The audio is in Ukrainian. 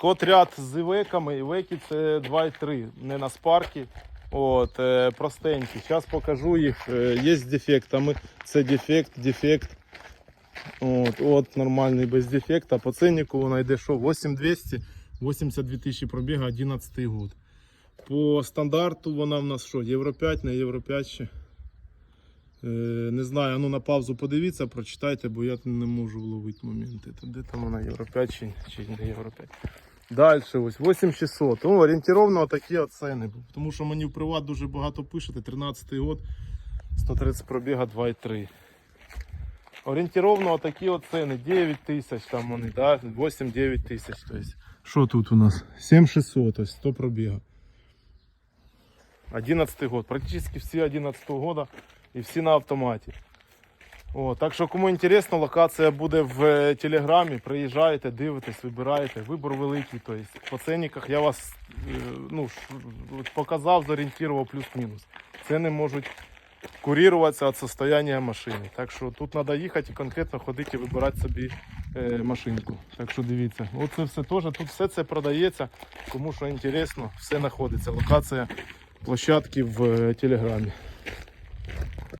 От ряд з івеками. Івеки це 2,3, не на спарки. От, е, простенькі. Зараз покажу їх. Е, Є з дефектами. Це дефект, дефект. От, от нормальний без дефекта. По ценнику вона йде що? 8200, 82 тисячі пробіга, 11 год. По стандарту вона в нас що? Євро 5, не Євро 5 ще. Е, не знаю, ну на паузу подивіться, прочитайте, бо я не можу вловити моменти. Де там вона Євро 5 чи, чи не Євро 5. Далі ось 8600. Ну, орієнтировно такі ціни. Тому що мені в приват дуже багато пишете. 13 год, 130 пробіга 2,3. Орієнтировно такі от ціни. 9 тисяч там вони, да? 8-9 тисяч. Що тут у нас? 7600, ось 100 пробіга. 11 год. Практично всі 11 года і всі на автоматі. О, так що кому інтересно, локація буде в е, телеграмі. Приїжджаєте, дивитесь, вибираєте. Вибор великий. Тобто по ценниках я вас е, ну, показав, зорієнтував плюс-мінус. Ціни можуть куріруватися від состояння машини. Так що тут треба їхати і конкретно ходити і вибирати собі е, машинку. Так що дивіться, оце все теж, тут все це продається. Кому що інтересно, все знаходиться. Локація площадки в телеграмі.